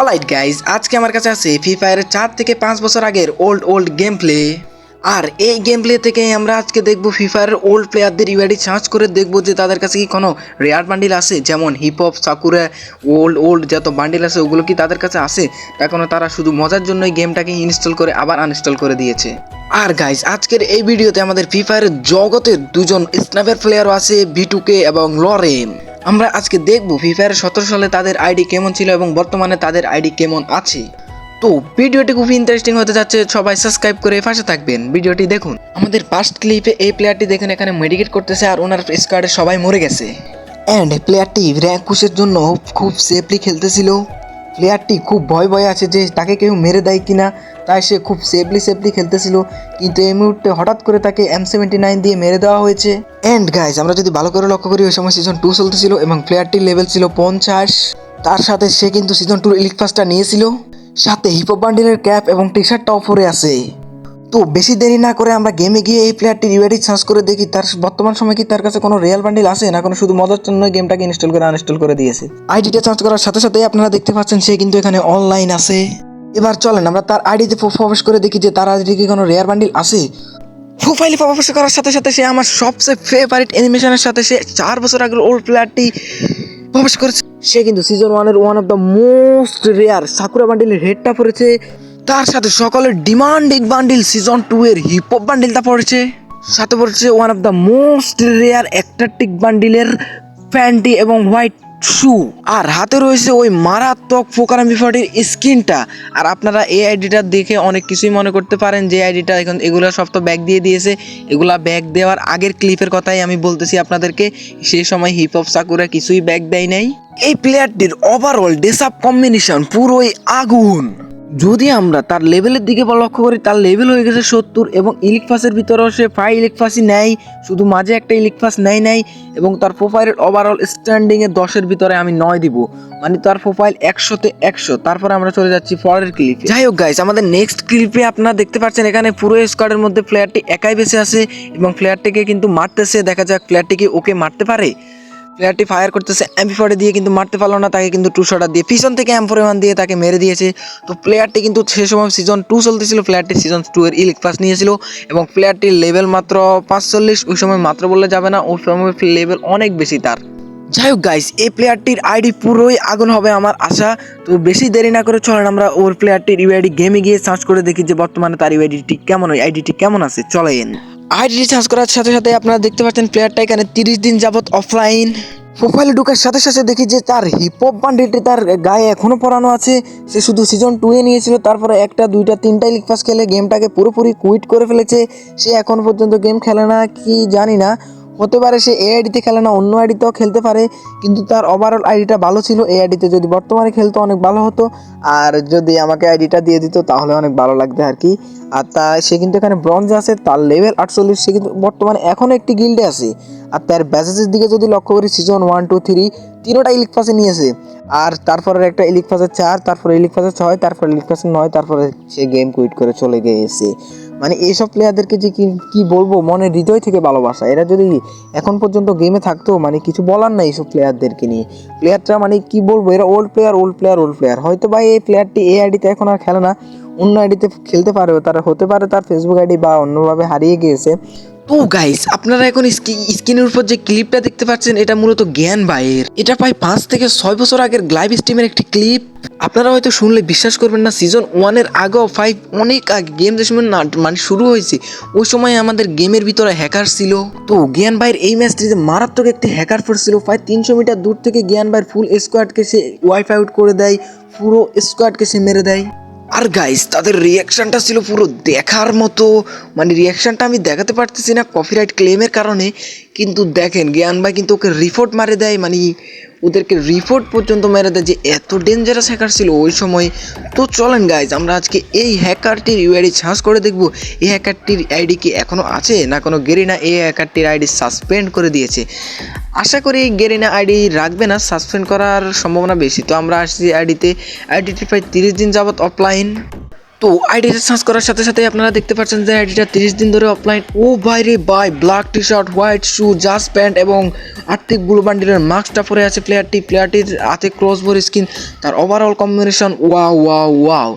Alright guys আজকে আমার কাছে আছে ফ্রি ফায়ারের চার থেকে পাঁচ বছর আগের ওল্ড ওল্ড গেম প্লে আর এই গেম প্লে থেকে আমরা আজকে দেখব ফ্রি ফায়ারের ওল্ড প্লেয়ারদের ইউআইডি সার্চ করে দেখব যে তাদের কাছে কি কোনো রেয়ার বান্ডিল আছে, যেমন hip hop Sakura old old যত বান্ডিল আছে, ওগুলো কি তাদের কাছে আছে? কোনো তারা শুধু মজার জন্যই গেমটাকে ইনস্টল করে আবার আনইনস্টল করে দিয়েছে। আর গাইজ আজকের এই ভিডিওতে আমাদের ফ্রি ফায়ারের জগতের দুজন স্ন্যাপের প্লেয়ারও আছে ভিটুকে এবং লরেন আমরা আজকে দেখব ফ্রি ফায়ার সতেরো সালে তাদের আইডি কেমন ছিল এবং বর্তমানে তাদের আইডি কেমন আছে। তো ভিডিওটি খুব ইন্টারেস্টিং হতে যাচ্ছে, সবাই সাবস্ক্রাইব করে পাশে থাকবেন। ভিডিওটি দেখুন। আমাদের ফার্স্ট ক্লিপে এই প্লেয়ারটি দেখুন, এখানে মেডিকেট করতেছে আর ওনার স্কোয়াডে সবাই মরে গেছে। অ্যান্ড প্লেয়ারটি র্যাঙ্ক পুশের জন্য খুব সেফলি খেলতেছিল। প্লেয়ারটি খুব ভয় ভয় আছে যে তাকে কেউ মেরে দেয় কিনা, তাই সে খুব সেফলি সেফলি খেলতেছিল। কিন্তু এই মুহূর্তে হঠাৎ করে তাকে এম সেভেন্টি নাইন দিয়ে মেরে দেওয়া হয়েছে। এন্ড গাইজ আমরা যদি ভালো করে লক্ষ্য করি, ওই সময় সিজন টু চলতেছিল এবং প্লেয়ারটির লেভেল ছিল পঞ্চাশ। তার সাথে সে কিন্তু সিজন টুর ইলিক ফার্স্টটা নিয়েছিল। সাথে হিপো বান্ডিলের ক্যাপ এবং টি শার্টটাও পরে আছে। তো বেশি দেরি না করে আমরা গেমে গিয়ে এই প্লেয়ারটি রিওয়ার্ডি সার্চ করে দেখি, তার বর্তমান সময় কি তার কাছে কোনো রিয়েল বান্ডিল আছে, না কোনো শুধু মজার জন্য গেমটাকে ইনস্টল করে আনইনস্টল করে দিয়েছে। আইডিটা সার্চ করার সাথে সাথে আপনারা দেখতে পাচ্ছেন, সে কিন্তু এখানে অনলাইন আছে। এবার চলেন, আমরা তার আইডিতে প্রবেশ করে দেখি যে তার আইডিতে কি কোনো রেয়ার বান্ডিল আছে। প্রোফাইলে প্রবেশ করার সাথে সাথে সে আমার সবচেয়ে ফেভারিট অ্যানিমেশনের সাথে সে চার বছর আগের ওল্ড প্লেয়ারটি প্রবেশ করেছে। সে কিন্তু সিজন ওয়ানের one of the most rare Sakura বান্ডিলের হেডটা পড়েছে। তার সাথে সকলের ডিমান্ডিং বান্ডিল সিজন টু এর হিপ হপ বান্ডিলটা পড়েছে। সাথে পড়েছে one of the most rare Antarctic বান্ডিলের panty এবং হোয়াইট শু আর হাতে রয়েছে ওই মারাত্মক ফোকারাম বিফাটির স্ক্রিনটা আর আপনারা এই আইডিটা দেখে অনেক কিছুই মনে করতে পারেন যে আইডিটা এখন এগুলো সব তো ব্যাগ দিয়ে দিয়েছে। এগুলা ব্যাগ দেওয়ার আগের ক্লিপের কথাই আমি বলতেছি আপনাদেরকে। সেই সময় হিপ হপ সাকুরা কিছুই ব্যাগ দেয় নাই। এই প্লেয়ারটির ওভারঅল ডেসাপ কম্বিনেশন পুরোই আগুন। যদি আমরা তার লেভেলের দিকে লক্ষ্য করি, তার লেভেল হয়ে গেছে সত্তর এবং ইলিক ফাসের ভিতরেও সে ফাই ইলিক ফাসই নেয়, শুধু মাঝে একটা ইলিক ফাস নেয় নাই এবং তার প্রোফাইলের ওভারঅল স্ট্যান্ডিংয়ে দশের ভিতরে আমি নয় দিব। মানে তার প্রোফাইল একশোতে একশো। তারপরে আমরা চলে যাচ্ছি পরের ক্লিপ যাই হোক গাইস আমাদের নেক্সট ক্লিপে আপনারা দেখতে পাচ্ছেন এখানে পুরো স্কোয়াডের মধ্যে প্লেয়ারটি একাই বেঁচে আছে এবং প্লেয়ারটিকে কিন্তু মারতেছে। দেখা যাক প্লেয়ারটি কি ওকে মারতে পারে। প্লেয়ারটি ফায়ার করতেছে এমপি ফোরে দিয়ে কিন্তু মারতে পারল না, তাকে কিন্তু টু শটার দিয়ে পিছন থেকে এম ফোর ওয়ান দিয়ে তাকে মেরে দিয়েছে। তো প্লেয়ারটি কিন্তু সে সময় সিজন টু চলতেছিল প্লেয়ারটি সিজন টু এর ইলিক পাস নিয়েছিল এবং প্লেয়ারটির লেভেল মাত্র পাঁচচল্লিশ, ওই সময় মাত্র বললে যাবে না, ওই সময় লেভেল অনেক বেশি তার। যাই হোক গাইস এই প্লেয়ারটির আইডি পুরোই আগুন হবে আমার আশা। তো বেশি দেরি না করে চলেন আমরা ওর প্লেয়ারটির ইউআইডি গেমে গিয়ে সার্চ করে দেখি যে বর্তমানে তার ইউআইডিটি কেমন, ওই আইডিটি কেমন আছে, চলেন। আইডিটি রিচার্জ করার সাথে সাথে আপনারা দেখতে পাচ্ছেন প্লেয়ারটা এখানে তিরিশ দিন যাবৎ অফলাইন প্রোফাইলে ঢুকার সাথে সাথে দেখি যে তার হিপ হপ বান্ডিলটি তার গায়ে এখনও পড়ানো আছে। সে শুধু সিজন টুয়ে নিয়েছিল, তারপরে একটা, দুইটা তিনটা লিগ পাস খেলে গেমটাকে পুরোপুরি কুইট করে ফেলেছে। সে এখন পর্যন্ত গেম খেলে না, কি জানি না। হতে পারে সে এ আইডিতে খেলে না, অন্য আইডিতেও খেলতে পারে, কিন্তু তার ওভারঅল আইডিটা ভালো ছিল। এই আইডিতে যদি বর্তমানে খেলতো অনেক ভালো হতো, আর যদি আমাকে আইডিটা দিয়ে দিত তাহলে অনেক ভালো লাগতো আর কি। আর তা, সে কিন্তু এখানে ব্রঞ্জ আছে, তার লেভেল আটচল্লিশ, সে কিন্তু বর্তমানে এখনও একটি গিল্ডে আছে। আর তার ব্যাসেসের দিকে যদি লক্ষ্য করি সিজন ওয়ান টু থ্রি তিনোটা ইলিক পাসে নিয়েছে। আর তারপরে একটা ইলিক পাসের চার, তারপরে ইলিক পাসের ছয়, তারপরে ইলিক পাসের নয়, তারপরে সে গেম কুইট করে চলে গিয়েছে। মানে এইসব প্লেয়ারদেরকে যে কি বলব মনে হৃদয় থেকে ভালোবাসা। এরা যদি এখন পর্যন্ত গেমে থাকতো মানে কিছু বলার না এইসব প্লেয়ারদেরকে নিয়ে। প্লেয়ারটা মানে কি বলব, এরা old player old player old player হয়তো বা এই প্লেয়ারটি এই আইডিতে এখন আর খেলে না, অন্য আইডিতে খেলতে পারে, তারা হতে পারে তার ফেসবুক আইডি বা অন্যভাবে হারিয়ে গিয়েছে। তো গাইস আপনারা এখন স্ক্রিনের উপর যে ক্লিপটা দেখতে পাচ্ছেন, এটা মূলত জ্ঞান বাইয়ের এটা প্রায় পাঁচ থেকে ছয় বছর আগের লাইভ স্ট্রিমের একটি ক্লিপ আপনারা হয়তো শুনলে বিশ্বাস করবেন না সিজন ওয়ানের আগেও ফাইভ অনেক আগে গেম যে সময় না মানে শুরু হয়েছে। ওই সময় আমাদের গেমের ভিতরে হ্যাকার ছিল। তো জ্ঞান ভাইয়ের এই ম্যাচটিতে মারাত্মক একটি হ্যাকার ছিল। প্রায় তিনশো মিটার দূর থেকে জ্ঞান ভাইয়ের ফুল স্কোয়াডকে সে ওয়াইফাই আউট করে দেয়। পুরো স্কোয়াডকে সে মেরে দেয়। আর গাইস তাদের রিয়াকশানটা ছিল পুরো দেখার মতো। মানে রিয়াকশানটা আমি দেখাতে পারতেছি না কপিরাইট ক্লেমের কারণে। কিন্তু দেখেন, জ্ঞান ভাই কিন্তু ওকে রিপোর্ট মারে দেয় মানে ওদেরকে রিপোর্ট পর্যন্ত মেরে দেয় যে এত ডেঞ্জারাস হ্যাকার ছিল ওই সময়। তো চলেন গাইজ আমরা আজকে এই হ্যাকারটির ইউআইডি সার্চ করে দেখব, এই হ্যাকারটির আইডি কি এখনও আছে না কোনো গেরিনা এই হ্যাকারটির আইডি সাসপেন্ড করে দিয়েছে? আশা করি গেরিনা আইডি রাখবে না সাসপেন্ড করার সম্ভাবনা বেশি। তো আমরা আসছি আইডিতে প্রায় তিরিশ দিন যাবত অফলাইন তো আইডিটা সার্চ করার সাথে সাথে আপনারা দেখতে পাচ্ছেন যে আইডিটা তিরিশ দিন ধরে অফলাইন ও বাইরে by black T shirt white shoe just pant এবং আর্থিক ব্লু বান্ডিলের মাস্কটা পরে আছে প্লেয়ারটি প্লেয়ারটির হাতে ক্রস বোর স্কিন তার ওভারঅল কম্বিনেশন ওয়া ওয়াও ওয়াও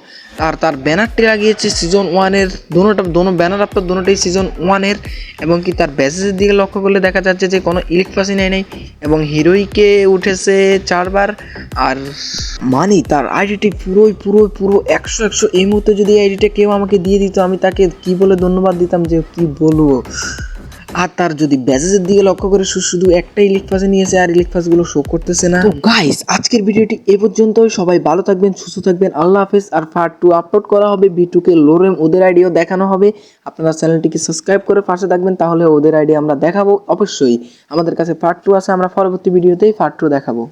আর তার ব্যানারটি লাগিয়েছে সিজন ওয়ানের দোনোটা দোনো ব্যানার আপনার দোনোটাই সিজন ওয়ানের এবং কি তার ব্যাসেজের দিকে লক্ষ্য করলে দেখা যাচ্ছে যে কোনো ইলেক পাসি নেয় নাই, এবং হিরোইকে উঠেছে চারবার, আর মানি তার আইডিটি পুরোই পুরোই পুরো একশো একশো এই মুহূর্তে যদি আইডিটা কেউ আমাকে দিয়ে দিত, আমি তাকে কি বলে ধন্যবাদ দিতাম যে কি বলব? আর তার যদি ব্যাজেজের দিকে লক্ষ্য করে শুধু একটা ইলেক পাসে নিয়েছে আর ইলেক পাসগুলো শো করতেছে না। গাইস আজকের ভিডিওটি এ পর্যন্তই। সবাই ভালো থাকবেন, সুস্থ থাকবেন। আল্লাহ হাফেজ। আর পার্ট টু আপলোড করা হবে। বি টুকে লোরেম ওদের আইডিও দেখানো হবে। আপনারা চ্যানেলটিকে সাবস্ক্রাইব করে পাশে থাকবেন, তাহলে ওদের আইডিয়া আমরা দেখাবো অবশ্যই। আমাদের কাছে পার্ট টু আছে, আমরা পরবর্তী ভিডিওতেই ফার্ট টু দেখাবো।